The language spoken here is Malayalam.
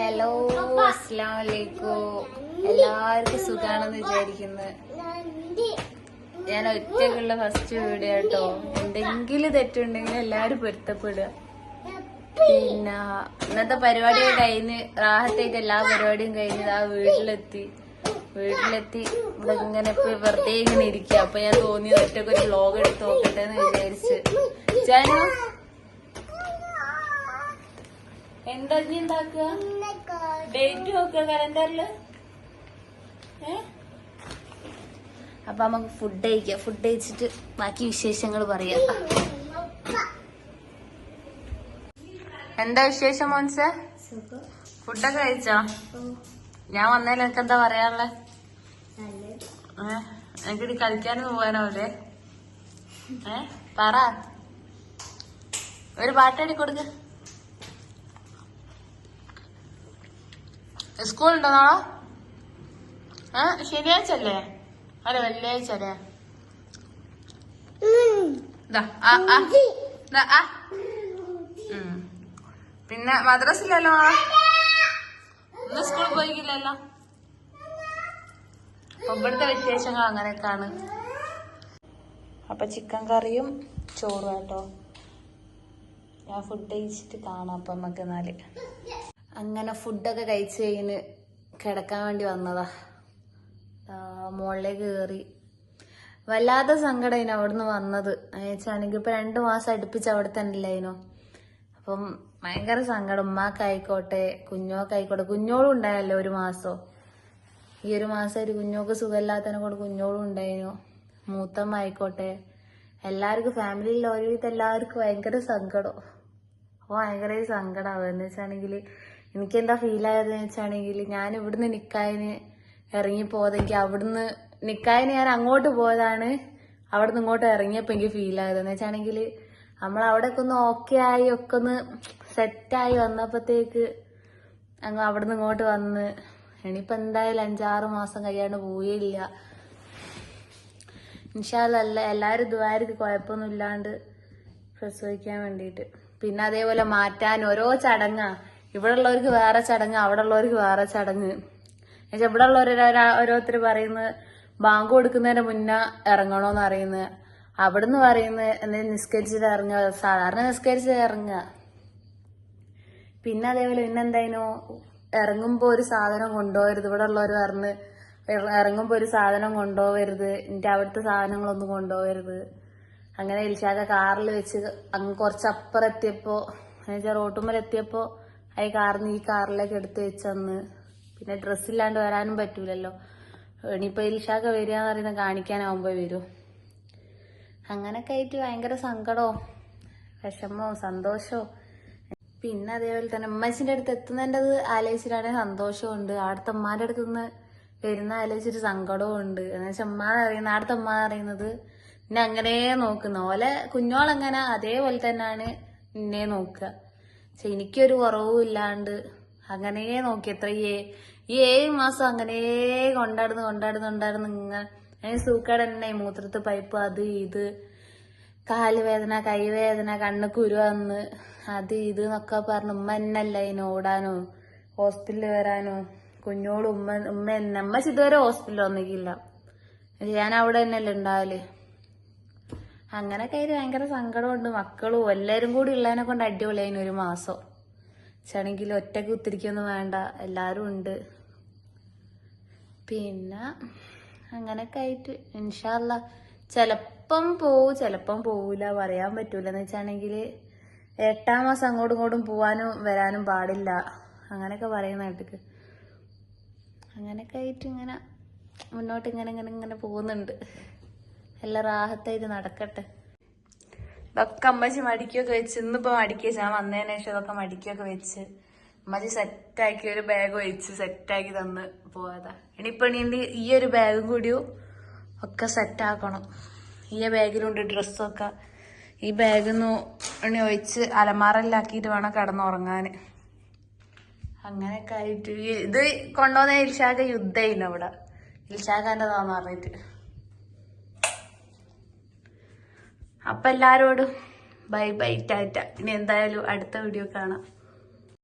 ഹലോ വലൈക്കും എല്ലാവർക്കും സുഖാണെന്ന് വിചാരിക്കുന്നു. ഞാൻ ഒറ്റക്കുള്ള ഫസ്റ്റ് വീഡിയോ കേട്ടോ എന്തെങ്കിലും തെറ്റുണ്ടെങ്കിൽ എല്ലാവരും പൊരുത്തപ്പെടുക. പിന്നെ ഇന്നത്തെ പരിപാടി കഴിഞ്ഞ് റാഹത്തായിട്ട് എല്ലാ പരിപാടിയും കഴിഞ്ഞ് ആ വീട്ടിലെത്തി. വീട്ടിലെത്തി ഇവിടെ ഇങ്ങനെ ഇപ്പൊ വെറുതെ ഇങ്ങനെ ഇരിക്കുക അപ്പൊ ഞാൻ തോന്നി ഒറ്റയ്ക്ക് ഒരു ബ്ലോഗ് എടുത്ത് നോക്കട്ടെ എന്ന് വിചാരിച്ച്. എന്താ നീ എന്താക്കുക ഡേറ്റ് നോക്കുക കലണ്ടറിൽ? ഏ? അപ്പൊ നമുക്ക് ഫുഡ് കഴിക്കാം. ഫുഡ് കഴിച്ചിട്ട് ബാക്കി വിശേഷങ്ങൾ പറയാം. എന്താ വിശേഷം മോൻസ്? ഫുഡൊക്കെ കഴിച്ചോ? ഞാൻ വന്നതിൽ എനിക്ക് എന്താ പറയാനുള്ളെ? എനിക്ക് കളിക്കാനൊന്നും പോകാനാവൂലേ? ഏ? പറ. ഒരു പാട്ടടി കൊടുക്ക. സ്കൂൾ ഉണ്ടോ നാളെ ആ ശനിയാഴ്ച അല്ലേ അല്ല വെള്ളിയാഴ്ച അല്ലേ. പിന്നെ മദ്രസില്ലല്ലോ? ഇന്ന് സ്കൂളിൽ പോയിക്കില്ലല്ലോ? അപ്പൊ വിശേഷങ്ങൾ അങ്ങനെയൊക്കെയാണ്. അപ്പൊ ചിക്കൻ കറിയും ചോറും കേട്ടോ ഞാൻ ഫുഡ് കഴിച്ചിട്ട് കാണാം അപ്പൊ നമുക്ക് എന്നാൽ. അങ്ങനെ ഫുഡൊക്കെ കഴിച്ച് കഴിഞ്ഞ് കിടക്കാൻ വേണ്ടി വന്നതാ. മുകളിലേക്ക് കയറി വല്ലാത്ത സങ്കടം അവിടുന്ന് വന്നത്. അയച്ചാണെങ്കിൽ ഇപ്പൊ രണ്ടു മാസം അടുപ്പിച്ച് അവിടെ തന്നെ ഇല്ലായിനോ? അപ്പം ഭയങ്കര സങ്കടം. ഉമ്മാക്കായിക്കോട്ടെ കുഞ്ഞോക്കായിക്കോട്ടെ കുഞ്ഞോളും ഉണ്ടായല്ലോ ഒരു മാസം? ഈ ഒരു മാസം ഒരു കുഞ്ഞോക്ക് സുഖമില്ലാത്തതിനെ കൊണ്ട് കുഞ്ഞോളും ഉണ്ടായിരുന്നു മൂത്തമ്മ ആയിക്കോട്ടെ. എല്ലാവർക്കും ഫാമിലിയിൽ ഒരുവിധം എല്ലാവർക്കും ഭയങ്കര സങ്കടം. അപ്പോൾ ഭയങ്കര സങ്കടമാവുക എന്ന് വെച്ചാണെങ്കിൽ എനിക്ക് എന്താ ഫീൽ ആയതെന്ന് വെച്ചാണെങ്കിൽ ഞാൻ ഇവിടുന്ന് നിക്കായന് ഇറങ്ങി പോയതെങ്കിൽ അവിടുന്ന് നിക്കായന് ഞാൻ അങ്ങോട്ട് പോയതാണ്. അവിടുന്ന് ഇങ്ങോട്ട് ഇറങ്ങിയപ്പോൾ എനിക്ക് എന്ന് വെച്ചാണെങ്കിൽ നമ്മൾ അവിടെയൊക്കെ ഒന്ന് ഓക്കെ ആയി ഒക്കെ ഒന്ന് സെറ്റായി വന്നപ്പോഴത്തേക്ക് അങ്ങ് അവിടുന്ന് ഇങ്ങോട്ട് വന്ന്. ഇനിയിപ്പോൾ എന്തായാലും അഞ്ചാറ് മാസം കഴിയാണ്ട് പോയില്ല ഇൻഷാല്ല എല്ലാവരും ദ്വാരക്ക് കുഴപ്പമൊന്നും ഇല്ലാണ്ട് പ്രസവിക്കാൻ വേണ്ടിയിട്ട്. പിന്നെ അതേപോലെ മാറ്റാൻ ഓരോ ചടങ്ങാ. ഇവിടെ ഉള്ളവർക്ക് വേറെ ചടങ്ങ് അവിടെ ഉള്ളവർക്ക് വേറെ ചടങ്ങ്. എന്നുവെച്ചാൽ ഇവിടെ ഉള്ളവർ ഓരോരുത്തർ പറയുന്നത് ബാങ്ക് കൊടുക്കുന്നതിന് മുന്നേ ഇറങ്ങണോന്ന് അറിയുന്നത് അവിടുന്ന് പറയുന്നത് എന്തെങ്കിലും നിസ്കരിച്ചിട്ട് ഇറങ്ങുക സാധാരണ നിസ്കരിച്ച് ഇറങ്ങുക. പിന്നെ അതേപോലെ പിന്നെ ഇറങ്ങുമ്പോൾ ഇറങ്ങുമ്പോ ഒരു സാധനം കൊണ്ടുപോകരുത്. ഇവിടെ ഉള്ളവർ പറഞ്ഞ് ഇറങ്ങുമ്പോൾ ഇറങ്ങുമ്പോ ഒരു സാധനം കൊണ്ടുപോകരുത്. എന്നിട്ട് അവിടുത്തെ സാധനങ്ങളൊന്നും കൊണ്ടുപോകരുത്. അങ്ങനെ ഇൽഷാക്ക കാറിൽ വെച്ച് അങ്ങ് കുറച്ചപ്പുറം എത്തിയപ്പോ എന്നുവെച്ചാൽ റോട്ടുമ്മൽ എത്തിയപ്പോ ആ കാറിന് ഈ കാറിലേക്ക് എടുത്ത് വെച്ചന്ന് പിന്നെ ഡ്രസ്സില്ലാണ്ട് വരാനും പറ്റൂലല്ലോ. ഇനിയിപ്പോ ഇൽഷാക്ക വരിക എന്ന് പറയുന്നത് കാണിക്കാനാവുമ്പോ വരും. അങ്ങനൊക്കെ ആയിട്ട് ഭയങ്കര സങ്കടമോ വിഷമോ സന്തോഷമോ പിന്നെ അതേപോലെ തന്നെ ഉമ്മച്ചിന്റെ അടുത്ത് എത്തുന്നതിന്റെത് ആലോചിച്ചിട്ടാണെങ്കിൽ സന്തോഷമുണ്ട് അവിടുത്തെ ഉമ്മാന്റെ അടുത്ത് നിന്ന് വരുന്ന ആലോചിച്ചൊരു സങ്കടവും ഉണ്ട് എന്ന് വെച്ചാൽ ഉമ്മ അറിയുന്ന അവിടുത്തെ ഉമ്മ അറിയുന്നത് എന്നെ അങ്ങനെ നോക്കുന്ന ഓലെ കുഞ്ഞോളെങ്ങനെ അതേപോലെ തന്നെയാണ് എന്നെ നോക്കുക. പക്ഷെ എനിക്കൊരു കുറവും ഇല്ലാണ്ട് അങ്ങനെ നോക്കി എത്ര ഈ ഏഴ് മാസം അങ്ങനെ കൊണ്ടാടുന്നു കൊണ്ടാടുന്നു കൊണ്ടാടുന്നു ഇങ്ങനെ. അതിന് സൂക്കാട് തന്നെ മൂത്രത്ത് പൈപ്പ് അത് ഇത്. കാൽ വേദന കൈവേദന കണ്ണ് കുരു വന്ന് അത് ഇത് എന്നൊക്കെ പറഞ്ഞു. ഉമ്മ എന്നല്ല ഇതിന് ഓടാനോ? ഹോസ്പിറ്റലിൽ വരാനോ? കുഞ്ഞോട് ഉമ്മ ഉമ്മ എന്നെ അമ്മ ഇതുവരെ ഹോസ്പിറ്റലിൽ വന്നിക്കില്ല ഞാൻ അവിടെ തന്നെയല്ലേ ഉണ്ടാവൽ? അങ്ങനൊക്കെ ആയിട്ട് ഭയങ്കര സങ്കടമുണ്ട്. മക്കളും എല്ലാവരും കൂടി ഉള്ളതിനെ കൊണ്ട് അടിപൊളിയായിന് ഒരു മാസം. പക്ഷാണെങ്കിൽ ഒറ്റയ്ക്ക് കുത്തിരിക്കൊന്നും വേണ്ട. എല്ലാവരും ഉണ്ട്. പിന്നെ അങ്ങനൊക്കെ ആയിട്ട് ഇൻഷാല്ല ചിലപ്പം പോവും ചിലപ്പം പോവില്ല പറയാൻ പറ്റൂല എന്ന് വെച്ചാണെങ്കിൽ എട്ടാം മാസം അങ്ങോട്ടും ഇങ്ങോട്ടും പോവാനും വരാനും പാടില്ല. അങ്ങനെയൊക്കെ പറയുന്ന കേട്ടിക്ക്. അങ്ങനെയൊക്കെ ആയിട്ട് ഇങ്ങനെ മുന്നോട്ട് ഇങ്ങനെ ഇങ്ങനെ ഇങ്ങനെ പോകുന്നുണ്ട്. എല്ലാം റാഹത്തായിട്ട് നടക്കട്ടെ. ഇതൊക്കെ അമ്മച്ചി മടിക്കൊക്കെ വെച്ച് ഇന്നിപ്പോ മടിക്കുക ഞാൻ വന്നതിന് ശേഷം ഇതൊക്കെ മടിക്കൊക്കെ വെച്ച്. അമ്മച്ചി സെറ്റാക്കി ഒരു ബാഗ് വെച്ച് സെറ്റാക്കി തന്ന് പോയതാ. ഇനിയിപ്പോ ഇനി ഈ ഒരു ബാഗും കൂടിയും ഒക്കെ സെറ്റാക്കണം. ഈ ബാഗിലുണ്ട് ഡ്രസ്സൊക്കെ ഈ ബാഗിന്ന് ഇനി ഒഴിച്ച് അലമാറയിലാക്കിയിട്ട് വേണം കടന്നുറങ്ങാന് അങ്ങനെയൊക്കെ ആയിട്ട്. ഇത് കൊണ്ടുവന്ന ഇൽഷാഖ യുദ്ധയില്ല അവിടെ ഇൽഷാഖാന്റെതാന്ന് പറഞ്ഞിട്ട്. അപ്പൊ എല്ലാവരോടും ബൈ ബൈ ടാറ്റ. ഇനി എന്തായാലും അടുത്ത വീഡിയോ കാണാം.